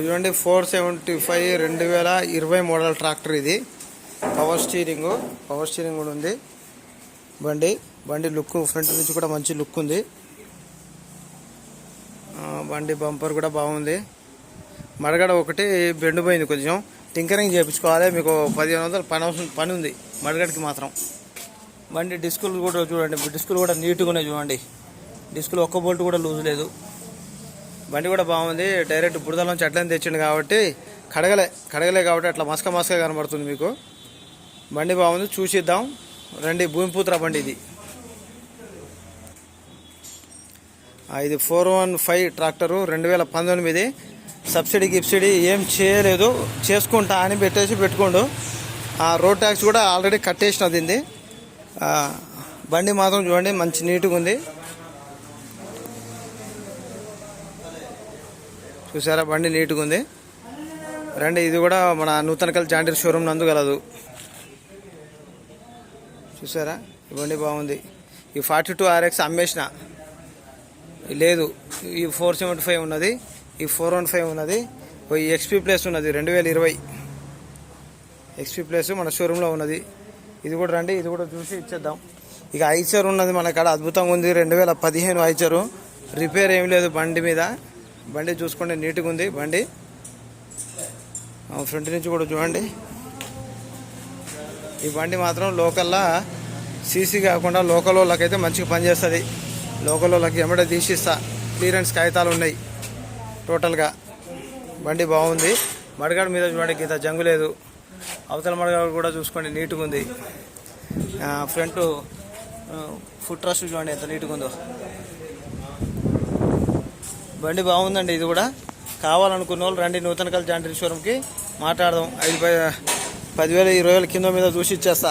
చూడండి four seventy five రెండు వేల ఇరవై మోడల్ ట్రాక్టర్ ఇది. పవర్ స్టీరింగ్ పవర్ స్టీరింగ్ కూడా ఉంది. బండి బండి లుక్ ఫ్రంట్ నుంచి కూడా మంచి లుక్ ఉంది. బండి బంపర్ కూడా బాగుంది. మడగడ ఒకటి బెండు పోయింది కొంచెం. టింకరింగ్ చేయించుకోవాలి మీకు పదిహేను వందలు పని అవసరం పని ఉంది మడగడికి మాత్రం. బండి డిస్కులు కూడా చూడండి డిస్కులు కూడా నీట్గా ఉన్నాయి చూడండి. డిస్కులు ఒక్క బోల్ట్ కూడా లూజ్ లేదు. బండి కూడా బాగుంది. డైరెక్ట్ బురదలోంచి అట్లని తెచ్చిండు కాబట్టి కడగలే కడగలే కాబట్టి అట్లా మసక మసక కనబడుతుంది మీకు. బండి బాగుంది చూసిద్దాం. రండి భూమిపూత్ర బండి ఇది. ఇది ఫోర్ వన్ ఫైవ్ ట్రాక్టరు రెండు వేల పంతొమ్మిది. సబ్సిడీ గిబ్సిడీ ఏం చేయలేదు. చేసుకుంటా అని పెట్టేసి పెట్టుకోండు. ఆ రోడ్ ట్యాక్స్ కూడా ఆల్రెడీ కట్టేసినది బండి మాత్రం చూడండి మంచి నీట్గా ఉంది. చూసారా? బండి నీట్గా ఉంది. రండి ఇది కూడా మన నూతనకల్ జాండీర్ షోరూమ్ నందు గలదు. చూసారా? ఈ బండి బాగుంది. ఈ ఫార్టీ టూ ఆర్ఎక్స్ అమ్మేసిన. లేదు. ఈ ఫోర్ సెవెంటీ ఫైవ్ ఉన్నది. ఈ ఫోర్ వన్ ఫైవ్ ఉన్నది. ఓ ఈ ఎక్స్పీ ప్లేస్ ఉన్నది రెండు వేల ఇరవై. ఎక్స్పీ ప్లేస్ మన షోరూంలో ఉన్నది. ఇది కూడా రండి ఇది కూడా చూసి ఇచ్చేద్దాం. ఇక ఐచర్ ఉన్నది మన కాడ. అద్భుతంగా ఉంది. రెండు వేల పదిహేను ఐచరు. రిపేర్ ఏం లేదు బండి మీద. బండి చూసుకోండి నీట్గా ఉంది. బండి. ఫ్రంట్ నుంచి కూడా చూడండి. ఈ బండి మాత్రం లోకల్లా సీసీ కాకుండా లోకల్ వాళ్ళకైతే మంచిగా పనిచేస్తుంది. లోకల్ వాళ్ళకి ఎమ్మడే తీసిస్తా. క్లియరెన్స్ కాగితాలు ఉన్నాయి. టోటల్గా. బండి బాగుంది. మడగాడు మీద చూడండి గీత జంగు లేదు. అవతల మడగాడు కూడా చూసుకోండి నీట్గా ఉంది. ఫ్రంట్ ఫుట్ రష్ చూడండి ఎంత నీట్గా ఉందో. బండి బాగుందండి ఇది కూడా. కావాలనుకున్న వాళ్ళు రండి నూతన కల్ జాండ్రీశ్వరంకి మాట్లాడదాం. ఐదు పది పదివేల ఇరవై వేల కింద మీద చూసి ఇచ్చేస్తా.